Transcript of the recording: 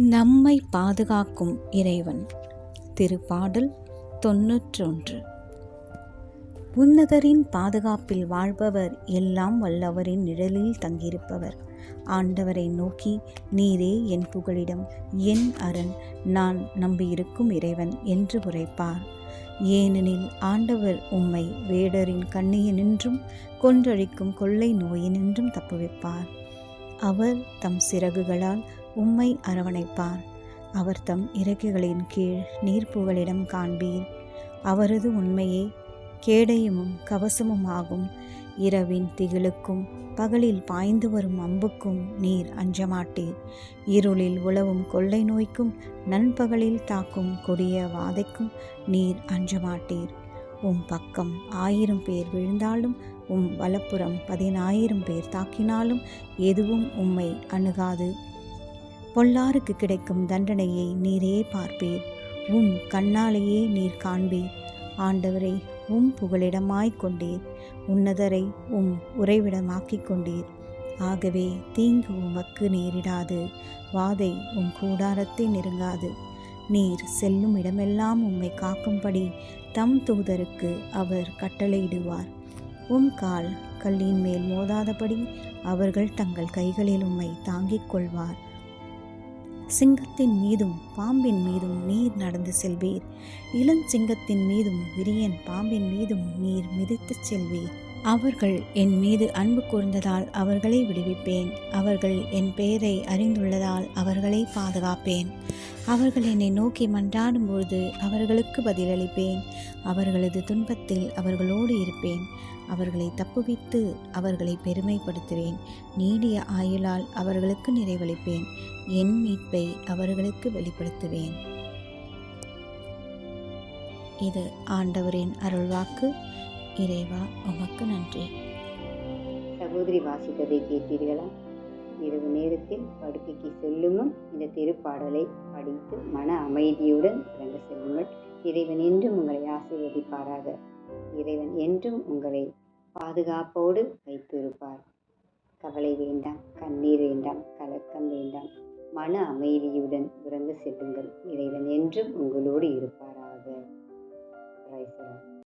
நம்மை பாதுகாக்கும் இறைவன். திருப்பாடல் தொன்னூற்றொன்று. உன்னதரின் பாதுகாப்பில் வாழ்பவர் எல்லாம் வல்லவரின் நிழலில் தங்கியிருப்பவர். ஆண்டவரை நோக்கி நீரே என் புகழிடம் என் அரண் நான் நம்பியிருக்கும் இறைவன் என்று உரைப்பார். ஏனெனில் ஆண்டவர் உம்மை வேடரின் கண்ணியினின்றும் கொன்றழிக்கும் கொள்ளை நோயினின்றும் தப்புவிப்பார். அவர் தம் சிறகுகளால் உம்மை அரவணைப்பார் அவர் தம் இறக்கைகளின் கீழ் நீர்ப்புகளிடம் காண்பீர். அவரது உண்மையே கேடயமும் கவசமுமாகும். இரவின் திகிலுக்கும் பகலில் பாய்ந்து வரும் அம்புக்கும் நீர் அஞ்சமாட்டீர். இருளில் உழவும் கொள்ளை நோய்க்கும் நண்பகலில் தாக்கும் கொடிய வாதைக்கும் நீர் அஞ்சமாட்டீர். உம் பக்கம் ஆயிரம் பேர் விழுந்தாலும் உம் வலப்புறம் பதினாயிரம் பேர் தாக்கினாலும் எதுவும் உம்மை அணுகாது. பொல்லாருக்கு கிடைக்கும் தண்டனையை நீரே பார்ப்பீர். உம் கண்ணாலேயே நீர் காண்பீர். ஆண்டவரை உம் புகழிடமாய்க் கொண்டீர். உன்னதரை உம் உறைவிடமாக்கிக் கொண்டீர். ஆகவே தீங்கு உமக்கு நேரிடாது. வாதை உம் கூடாரத்தை நெருங்காது. நீர் செல்லும் இடமெல்லாம் உம்மை காக்கும்படி தம் தூதருக்கு அவர் கட்டளையிடுவார். உம் கால் கல்லின் மேல் மோதாதபடி அவர்கள் தங்கள் கைகளில் உம்மை தாங்கிக் கொள்வார். சிங்கத்தின் மீதும் பாம்பின் மீதும் நீர் நடந்து செல்வீர். இளஞ்சிங்கத்தின் மீதும் விரியன் பாம்பின் மீதும் நீர் மிதித்துச் செல்வீர். அவர்கள் என் மீது அன்பு கூர்ந்ததால் அவர்களை விடுவிப்பேன். அவர்கள் என் பெயரை அறிந்துள்ளதால் அவர்களை பாதுகாப்பேன். அவர்கள் என்னை நோக்கி மன்றாடும் பொழுது அவர்களுக்கு பதிலளிப்பேன். அவர்களது துன்பத்தில் அவர்களோடு இருப்பேன். அவர்களை தப்புவித்து அவர்களை பெருமைப்படுத்துவேன். நீடிய ஆயுளால் அவர்களுக்கு நிறைவளிப்பேன். என் மீட்பை அவர்களுக்கு வெளிப்படுத்துவேன். இது ஆண்டவரின் அருள்வாக்கு. இறைவா உமக்கு நன்றி. சகோதரி வாசித்ததை கேட்டீர்களா? இரவு நேரத்தில் படுக்கைக்கு செல்லுமும் இந்த திருப்பாடலை படித்து மன அமைதியுடன் இறங்க செல்லுங்கள். இறைவன் என்றும் உங்களை ஆசீர்வதிப்பாராக. இறைவன் என்றும் உங்களை பாதுகாப்போடு வைத்திருப்பார். கவலை வேண்டாம் கண்ணீர் வேண்டாம் கலக்கம் வேண்டாம். மன அமைதியுடன் உறங்க செல்லுங்கள். இறைவன் என்றும் உங்களோடு இருப்பாராக.